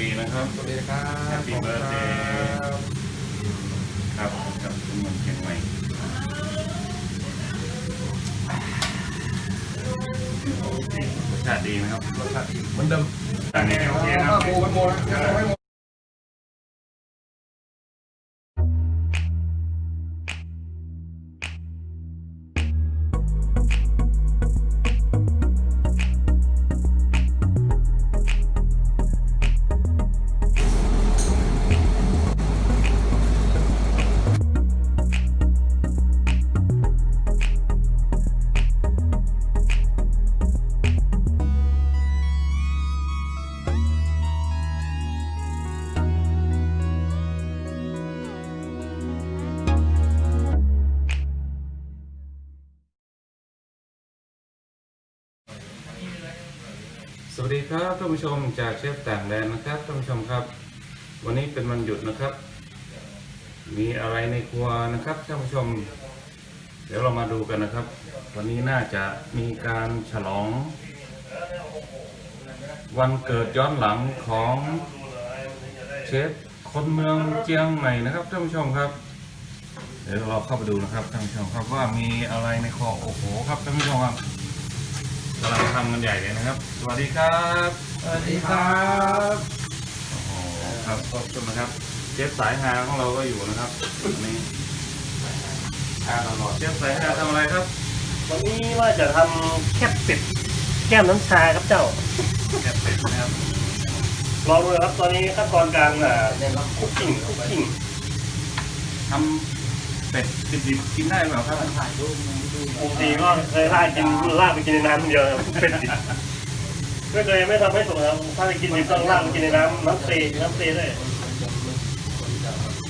ดีนะครับ สวัสดีครับ Happy birthday ครับกับคุณเมืองเชียงใหม่รสชาติดีนะครับรสชาติเหมือนเดิมอันนี้โอเคนะถ้าปูมันโมนะยังไม่หม ครับท่านผู้ชมจากเชฟต่างแดนนะครับท่านผู้ชมครับ วันนี้เป็นวันหยุดนะครับ มีอะไรในครัวนะครับท่านผู้ชม เดี๋ยวเรามาดูกันนะครับ วันนี้น่าจะมีการฉลอง วันเกิดย้อนหลังของเชฟคนเมืองเจียงใหม่นะครับท่านผู้ชมครับ เดี๋ยวเราเข้าไปดูนะครับท่านผู้ชมครับว่ามีอะไรในครอโอ้โหครับท่านผู้ชมครับ กำลังทำกันใหญ่เลยนะครับ สวัสดีครับสวัสดีครับโอ้โหครับขอบคุณนะครับ เชฟสายฮาของเราก็อยู่นะครับวันนี้อ่าตลอดเชฟสายฮาทำอะไรครับ วันนี้ว่าจะทำแคบเป็ดแก้มน้ำชาครับเจ้าแกะเป็ดนะครับลองดูนะครับตอนนี้ขั้นตอนการอ่าคุกกิ้งคุกกิ้งทำเป็ดดิบๆกินได้เปล่าครับป กติก็เคยลากกินลากไปกินในน้ำคนเดียวครับเป็ดดิบไม่เคยไม่ทำให้สุกนะครับถ้าจะกินดิบต้องลากไปกินในน้ำน้ำเตยน้ำเตยด้วย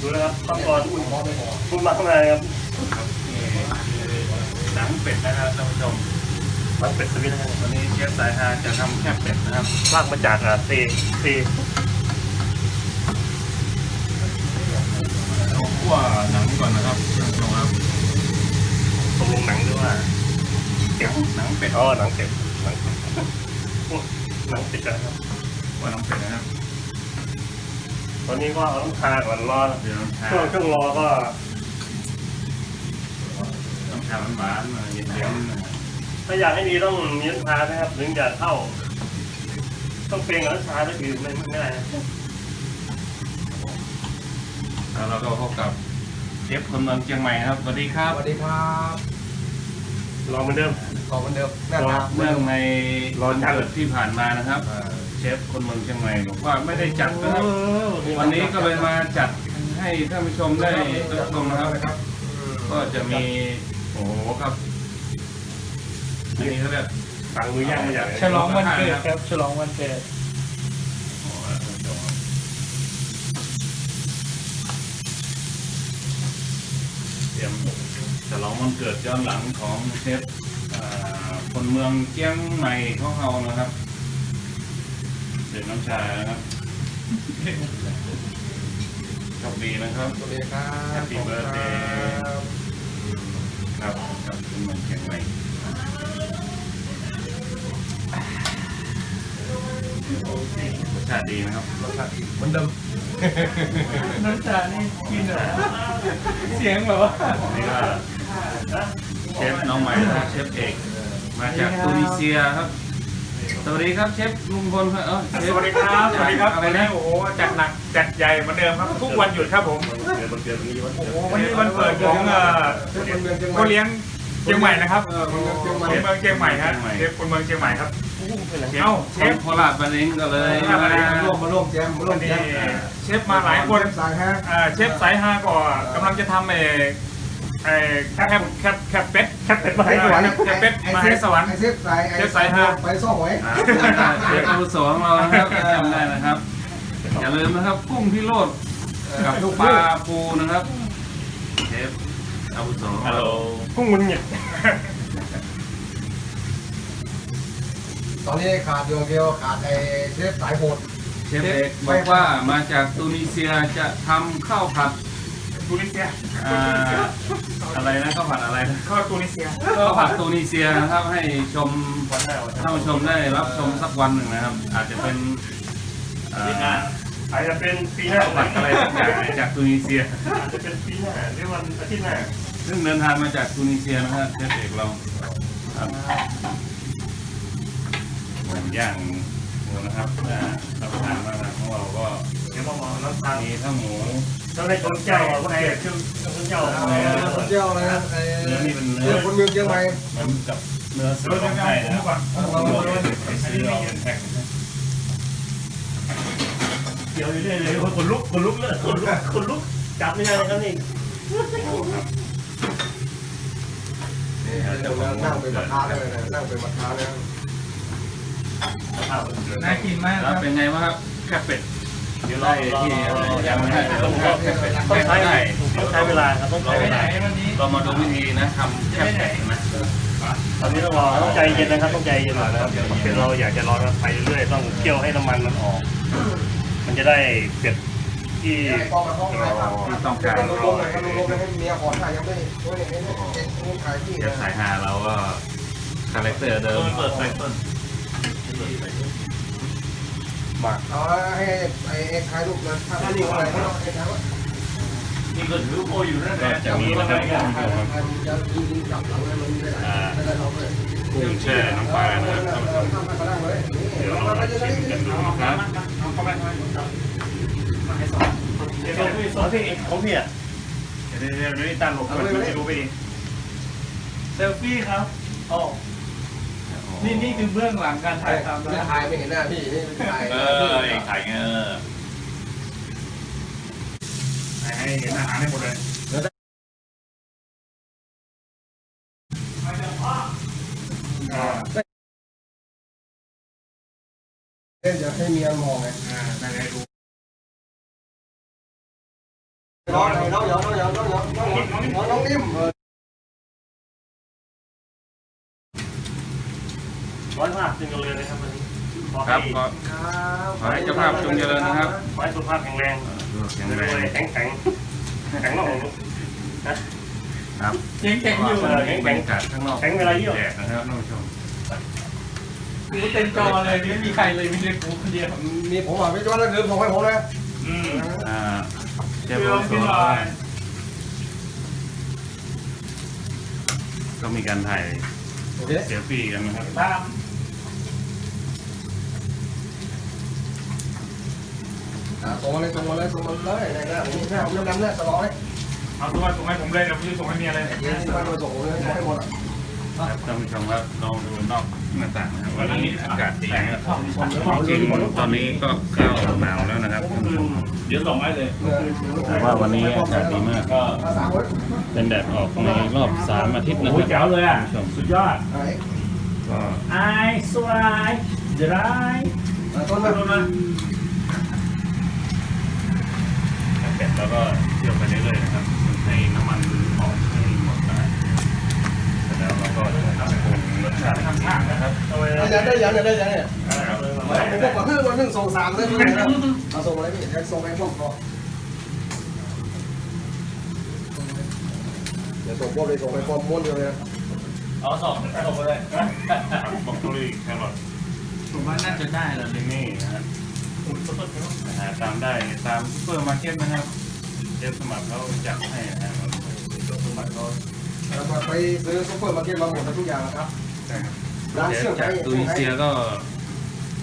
ดูนะครับขั้นตอนอุ่นอุ่นมาข้างในครับครับนี่คือหนังเป็ดนะครับท่านผู้ชมมันเป็ดสวิตนะครับวันนี้เชฟสายฮาจะทำแคบเป็ดนะครับลากมาจากอ่าเตยเตยเราคั่วหนังก่อนนะครับท่านผู้ชมครับ ตกลงหนังด้วยว่า เดี๋ยวหนังเป็ดอ๋อหนังเป็ดหนังเป็ดโอ้หนังเป็ดนะครับคั่วหนังเป็ดนะครับตอนนี้ก็เอาน้ำชาก่อนรอเดี๋ยวน้ำชาช่วงช่วงรอก็น้ำชาหวานๆหน่อยเย็นๆหน่อยถ้าอยากให้ดีต้องมีน้ำชานะครับถึงจะเข้า ต้องเปลี่ยนกับน้ำชาแล้วคือไม่ไม่ได้นะแล้วเราก็พบกับเชฟคนเมืองเชียงใหม่ครับสวัสดีครับ สวัสดีครับ รอเหมือนเดิมขอบเหมือนเดิมหน้าตาเนื่องในร้อนจัดเกิดที่ผ่านมานะครับเอ่อเชฟคนเมืองเชียงใหม่บอกว่าไม่ได้จัดนะครับวันนี้ก็เลยมาจัดให้ท่านผู้ชมได้รับชมนะครับ ก็จะมีโอ้โหครับอันนี้เขาเรียกสั่งมือย่างมาจากไหนฉลองวันเกิดครับ ฉลองวันเกิดโอ้โหท่านผู้ชมเตรียม ฉลองวันเกิดย้อนหลังของเชฟอ่าคนเมืองเชียงใหม่ของเรานะครับเด็กน้ำชานะครับโชคดีนะครับสวัสดีครับ Happy birthday ครับกับคุณเมืองเชียงใหม่รสชาติดีนะครับรสชาติเหมือนเดิมน้ำชานี่กินเหรอเสียงแบบว่านี่ก็ เชฟน้องใหม่นะครับเชฟเอกมาจากตูนิเซียครับ สวัสดีครับเชฟลุงพลครับเออเชฟสวัสดีครับ สวัสดีครับอะไรวันนะนี้โอ้โหจัดหนักจัดใหญ่เหมือนเดิมครับ ทุกวันหยุดครับผมเกิดวันเกิดวันนี้วันโอ้เกิดโหวันนี้วันเปิดของเอ่อเชฟคนเมืองเชียงใหม่ก็เลี้ยงเชียงใหม่นะครับเออคนเมืองเชียงใหม่คนเมืองเชียงใหม่ครับเชฟคนเมืองเชียงใหม่ครับเชฟเอ้าเชฟโคราชบันเองก็เลยโคราชบันเองมาร่วมมาร่วมแจมมาร่ววัมนแจนี้มเชฟมาหลายคนเชฟสายฮะเอ่อเชฟสายฮาก็กำลังจะทำเออ เออแคบแคบแคบเป็ดแคบเป็ดมาให้สวรรค์แคบเป็ดมาให้สวรรค์ไอเชฟสายไอเชฟสายฮะไปซ่อหอยอ่าเชฟอาวุโสของเรานะครับจำได้นะครับ อย่าลืมนะครับกุ้งพิโรธกับปลาปูนะครับเชฟอาวุโสของฮัลโหลเรากุ้งมันเหงียดตอนนี้ขาดโยเกียวขาดไอเชฟสายโหดเชฟเอกบอกว่ามาจากตูนิเซียจะทำข้าวผัด ตูนิเซียอ่าอะไรนะข้าวผัดอะไรนะเข้าตูนิเซียข้าวผัดตูนิเซียนะครับให้ชมวันหน้าวันหน้าท่านผู้ชมได้รับชมสักวันหนึ่งนะครับ อาจจะเป็นอ่าอาจจะเป็นปีหน้าข้าวผัดอะไรสักอย่างจากตูนิเซีย อาจจะเป็นปีหน้าหรือวันอาทิตย์หน้าซึ่งเดินทางมาจากตูนิเซียนะครับเชฟเอกเราครับเหมือนย่างหมูนะครับอ่ารับประทานมากนะของเราก็เดี๋ยวมาบอกน้ำตาลมีทั้งหมูต้องให้คนเจ้าก็เกลียดชื่อคนเจ้าคนเที่ยวอะไรนะไอ้เนื้อนี่เป็นเรื่เนื้องคนเมืองเชียงใหม่เหมือนกับเนื้อเสือยวร้องเดี๋ยนะก่อนไปซื้อเอาแพ็คเดี๋ยวอยู่เรื่อยเลยคนลุกคนลุกเลยคนลุกคนลุกจับไม่ได้เลยครับนี่โอ้ครับนี่เดี๋ยวนั่งเป็นประธานเลยนะนั่งเป็นประธานเลยน่ากินมากแล้วเป็นไงบ้างครับแค่เป็ด เดี๋ยวไล่ที่ยังไม่ได้เดี๋ยวต้องแค่เป็ดต้องแค่ใช้ได้ต้องใช้เวลาครับต้องใช้ไปเวไหนลาวันนี้เรามาดูวิธีนะทำแค่เป็ดนะตอนนี้ต้องรอต้องใจเย็นนะครับต้องใจเย็นหน่อยนะครับเป็นเราอยากจะรอไปเรื่อยต้องเคี่ยวให้น้ำมันมันออก มันจะได้เป็ดที่ไอ้กองมาท้องขายผักต้องการลงลงเลยลงลงเลยให้เมียขอถ่ายยังไม่โอ้ยเนี่ยเนี่ยเนี่ยขายที่เชฟสายฮาเราก็คาแรคเตอร์เดิมเปิดไฟต้นเอาให้ไอ้ไอ้ขายรูปนะถ้าถ้านี่อะไรก็ไอ้ขายว่านี่ก็ถือโออยู่นั่นแหละจะมีนะครับจะยิงจับหลังเลยมันไม่ได้ไม่ได้เราเลยกุ้งแช่น้ำปลานะครับท่านผู้ชมทำให้เขาได้เลยเดี๋ยวเรามาชิมกันดูนะครับเอาเข้าไปเข้าไปมาให้สอนเดี๋ยวพี่สองพี่อะเดี๋ยเดี๋ยวเดี๋ยวนี่ตาหลบก่อนดูไปเซลฟี่ครับอ๋อ นี่นี่คือเบื้องหลังการถ่ายทำไม่นะถ่ายไม่เห็นหน้าพี่นี่ถ่ายเออเองถ่ายไงเออให้เห็นอาหารให้หมดเลยเล่นจะให้เมียมองไงอ่าได้ให้ดูน้องน้องน้องน้องน้องน้องน้องน้องน้องนิ่ม ร้อยภาพจริงกันเลยนะครับวันนี้ขอครัให้บก็ขอให้เจ้าภาพจงเจริญนะครับ ขอให้สุขภาพแข็งแรงแข็งรแรวยงแข็งแข็งแข็งหน่อยนะครับยังแข็งอยู่บรรยากาศข้างนอกแข็งเวลาเยี่ยวแดดนะครับท่านผู้ชมกูเต็มจอเลยไม่มีใครเลยมีแต่กูคนเดียวมีผมอะไม่จ้าแล้วลืมส่งให้ผมเลยอืมอ่าเชฟเดี๋โอยวโซพี่หน่อยก็มีการถ่ายโอเคเซลฟี่กันนะครับ ตาม ส่งมาเลยส่งมาเลยส่งมาเลยไหนนะผมแค่ผมนำเนี่ยสลอยเอาตัวส่งให้ผมเลยเดี๋ยวผมจะส่งให้เมียเลยเย็นที่บ้านมาส่งผมเลยส่งให้หมดครับท่านผู้ชมครับลองดูนอกหน้าต่างนะครับวันนี้อากาศดีนะครับจริงๆตอนนี้ก็เข้าหนาวแล้วนะครับท่านผู้ชมเดี๋ยวส่งให้เลยแต่ว่าวันนี้อากาศดีมากก็ภาษาคนเป็นแดดออกในรอบสามอาทิตย์นะคโอ้รัยบเจ๋วเลยอะท่านผู้ชมสุดยอดไหนก็ไอสวายดรายต้นมา มา ดูมา เป็ดแล้วก็เคี่ยวไปเรื่อยๆนะครับให้น้ำมันออกให้หมดนะเสร็จแล้วเราก็จะทำปรุงรสชาติข้างๆนะครับทำไมได้ยังได้ยังได้ยังเนี่ยครับผมบอกว่าเพิ่งวันหนึ่งส่งสามเลยนะเอาส่งอะไรพี่แท็กส่งให้พวกก่อนเดี๋ยวส่งพวกเลยส่งไปพร้อมม้วนเดียวเลยเอาส่งส่งไปเลยบอกโคลีแครอทผมว่าน่าจะได้แล้วที่นี่นะครับ หาตามได้ตามซูเปอร์มาร์เก็ตนะครับเชฟสมัครเขาจัดให้นะครับเชฟสมัครเขาแล้วก็ไปซื้อซุปเปอร์มาร์เก็ตมาหมดทุกอย่างนะครับร้านเชเชื่อฟมจากไทยตูนิเซียก็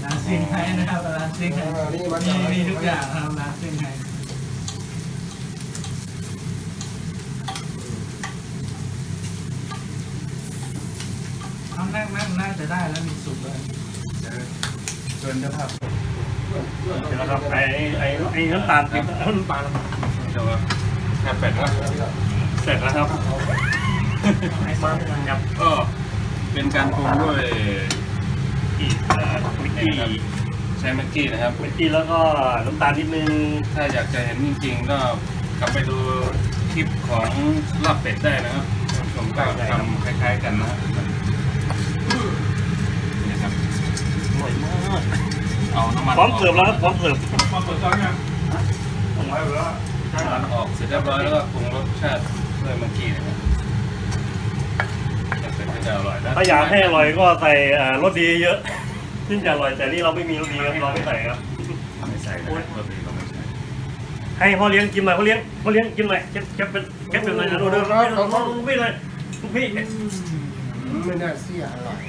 ร้านซิงไทยนะครับร้านซิงไทยนี่มามีจากมีทุกอย่างครับร้านซิงไทยทำนั่งนั่งน่าจะได้แล้วมีสุกเลย เชิญเจ้าภาพ เดี๋ยวนะครับไอ้ไอ้ไอ้น้ำตาลน้ำตาลเจ้าว่าแค่เป็ดครับเสร็จแล้วครับมาครับก็เป็นการปรุงด้วยอีกวิกนี่กี้นะครับใช้แม็กกี้นะครับวิกกี้แล้วก็น้ำตาลนิดนึงถ้าอยากจะเห็นจริงๆก็กลับไปดูคลิปของลาบเป็ดได้นะครับท่านผู้ชมก็ทำคล้ายๆกันนะครับนี่ครับอร่อยมาก เอาน้ำมันพร้อมเสิร์ฟแล้วครับพร้อมเสิร์ฟมาเปิดจอยังผมไว้แล้วน้ำมันออกเสร็จเรียบร้อยแล้วก็ปรุงรสชาติด้วยแม็กกี้นะครับจะเป็นจะอร่อยนะถ้าอยากให้อร่อยก็ใส่รสดีเยอะซึ่งจะอร่อยแต่นี่เราไม่มีรสดีครับเราไม่ใส่ครับไม่ใส่ช่นะครับโรตีเราไม่ใช่ให้พ่อเลี้ยงกินหน่อยพ่อเลี้ยงพ่อเลี้ยงกินหน่อยแคปแคปเป็นแคปเป็นหน่อยนะดูดูดูดูพี่เลยพี่ ไม่น่าเสียอร่อย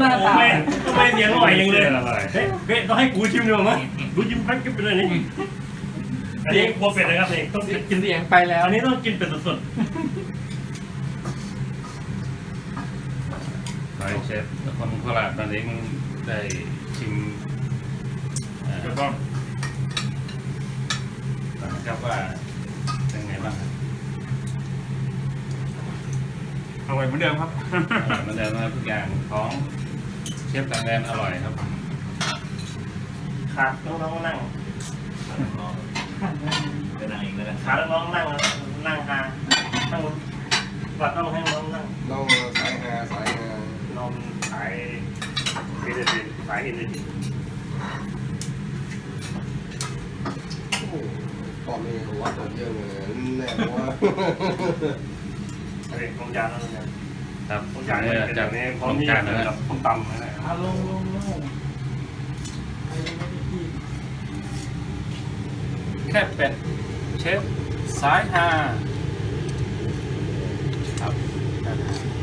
หน้าตาไม่ไม่เสียงอร่อยยังเลยอร่อย เฮ้ยเฮ้ยต้องให้กูชิมดีกว่ามั้ยกูชิมแพ็คกินไปเลยนี่อันนี้โบเป็ดนะครับนี่ต้องกินเสียงไปแล้วอันนี้ต้องกินเป็ดสดไปเชฟคนโคราชตอนนี้มันได้ชิมเอ่อๆถูกต้องนะครับว่าเป็นไงบ้างครับ อร่อยเหมือนเดิมครับเอ่อเหมันเดิมนะครับทุกอย่างของเชฟต่างแดนอร่อยครับขาน้องๆนั่งเป็นอะไรอีกแล้วนะขาน้องๆนั่งนั่งหานั่งวัดต้องให้น้องนั่งน้องสายฮาสายฮานอนสายเอเนจีสายเอเนจีโอ้ตอนนี้วัดตัวเยอะเลยแน่ว่า อะไรของยาแล้วเนี่ยครับของยาเนี่เนี่ยยจาจากกนี้พขร้ออมงนี่การนะแบครับบต้มตำนะอาลงลงลงแค่เป็ดเชฟสายฮาครับ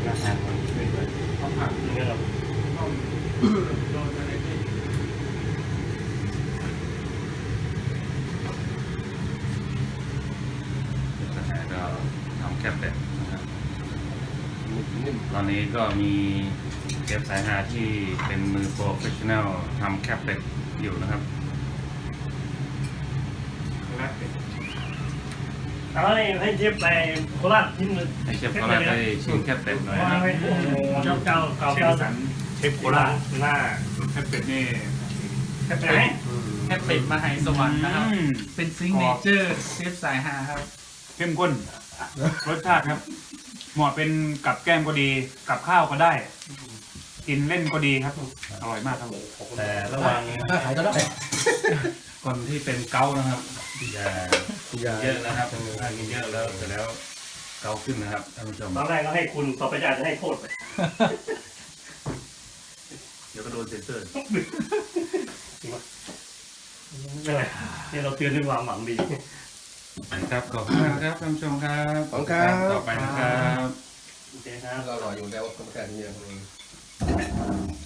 อาหารมันเรื่อยเอาผักนี่ครับโดนอะไรที่ๆนะฮะก็ทำแค่เป็ดนะครับนิ่ม ตอนนี้ก็มีเชฟสายฮาที่เป็นมือโปรเฟชชั่นแนลทำแคปเป็ดอยู่นะครับเอาให้ให้เชฟไปโคราชกินเลยให้เชฟเขาได้ชิมแคปเป็ดหน่อยว่านะไว้เจ้าเจ้าเก่าเจ้าสันเชฟโคราชหน้าแค่เป็ดนี่แค่ไหนแค่เป็ดมาไฮสวรรค์นะครับอืมเป็นซิงเนเจอร์เชฟสายฮาครับ เข้มข้นรสชาติครับ เหมาะเป็นกับแก้มก็ดีกับข้าวก็ได้ กินเล่นก็ดีครับอร่อยมากครับผมแต่ระวังถ้าขายก็ได้คนที่เป็นเกาต์นะครับอย่าอย่าเยอะนะครับถ้ากินเยอะแล้วเสร็จแล้วเกาขึ้นนะครับท่านผู้ชมตอนแรกก็ให้คุณต่อไปอาจจะให้โทษไปเดี๋ยวก็โดนเซ็นเซอร์ไม่เป็นไรนี่เราเตือนด้วยความหวังดี ครับขอบคุณมากครับท่านผู้ชมครับขอบคุณครับ ต่อไปนะครับ โอเคครับ เรารออยู่แล้วก็แค่นี้เอง